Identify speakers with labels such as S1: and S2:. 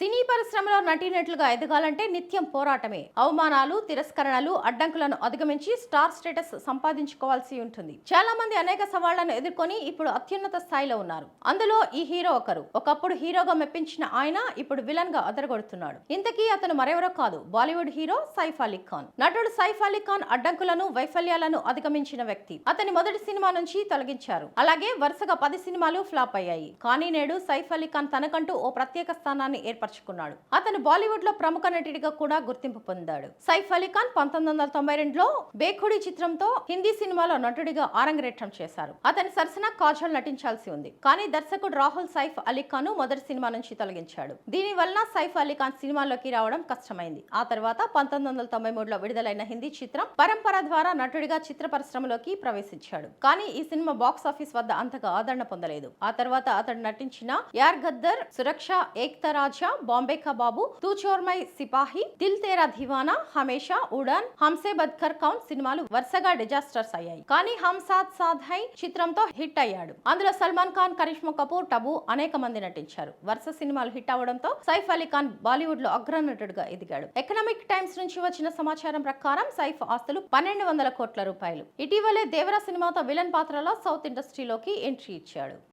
S1: సినీ పరిశ్రమలో నటీనటులుగా ఎదగాలంటే నిత్యం పోరాటమే. అవమానాలు తిరస్కరణలు అడ్డంకులను అధిగమించి స్టార్ స్టేటస్ సంపాదించుకోవాల్సి ఉంటుంది. చాలా మంది అనేక సవాళ్ళను ఎదుర్కొని ఇప్పుడు అత్యున్నత స్థాయిలో ఉన్నారు. అందులో ఈ హీరో ఒకరు. ఒకప్పుడు హీరోగా మెప్పించిన ఆయన ఇప్పుడు విలన్గా అదరగొడుతున్నాడు. ఇంతకీ అతను మరెవరో కాదు. Bollywood hero Saif Ali Khan. నటుడు సైఫ్ అలీ ఖాన్ అడ్డంకులను వైఫల్యాలను అధిగమించిన వ్యక్తి. అతని మొదటి సినిమా నుంచి తొలగించారు. అలాగే వరుసగా పది సినిమాలు ఫ్లాప్ అయ్యాయి. కానీ నేడు సైఫ్ అలీ ఖాన్ తనకంటూ ఓ ప్రత్యేక స్థానాన్ని ఏర్పరచుకున్నాడు అతను బాలీవుడ్లో ప్రముఖ నటుడిగా కూడా గుర్తింపు పొందాడు. సైఫ్ అలీ ఖాన్ పంతొమ్మిది వందల తొంభై రెండులో బేఖుడి చిత్రంతో హిందీ సినిమాలో నటుడిగా ఆరంగరేట్రం చేశారు. అతని సరసన కాజల్ నటించాల్సి ఉంది. కానీ దర్శకుడు రాహుల్ సైఫ్ అలీ ఖాన్ మొదటి సినిమా నుంచి తొలగించాడు. దీని వల్ల సైఫ్ అలీ ఖాన్ సినిమాలోకి రావడం కష్టమైంది. ఆ తర్వాత పంతొమ్మిది వందల తొంభై మూడులో విడుదలైన హిందీ చిత్రం పరంపర ద్వారా నటుడిగా చిత్ర పరిశ్రమలోకి ప్రవేశించాడు. కానీ ఈ సినిమా బాక్స్ ఆఫీస్ వద్ద అంతగా ఆదరణ పొందలేదు. ఆ తర్వాత అతడు నటించిన యార్ గద్దర్ సురక్ష ఏక్తరాజా బాంబే కా బాబు తూ చోర్మై సిపాహి దిల్ తేరా దివానా హమేషా ఉడాన్ హంసే బద్కర్ కౌన్ సినిమాలు వరుసగా డిజాస్టర్స్ అయ్యాయి. కానీ హమ్ సాత్ హై చిత్రంతో హిట్ అయ్యాడు. అందులో సల్మాన్ ఖాన్ కరిష్మా కపూర్ టబు అనేక మంది నటించారు. వరుస సినిమాలు హిట్ అవడంతో సైఫ్ అలీ ఖాన్ బాలీవుడ్లో అగ్రనటుడుగా ఎదిగాడు. ఎకనామిక్ టైమ్స్ నుంచి వచ్చిన సమాచారం ప్రకారం సైఫ్ ఆస్తులు పన్నెండు వందల కోట్ల రూపాయలు. ఇటీవలే దేవర సినిమాతో విలన్ పాత్రలో సౌత్ ఇండస్ట్రీలోకి ఎంట్రీ ఇచ్చాడు.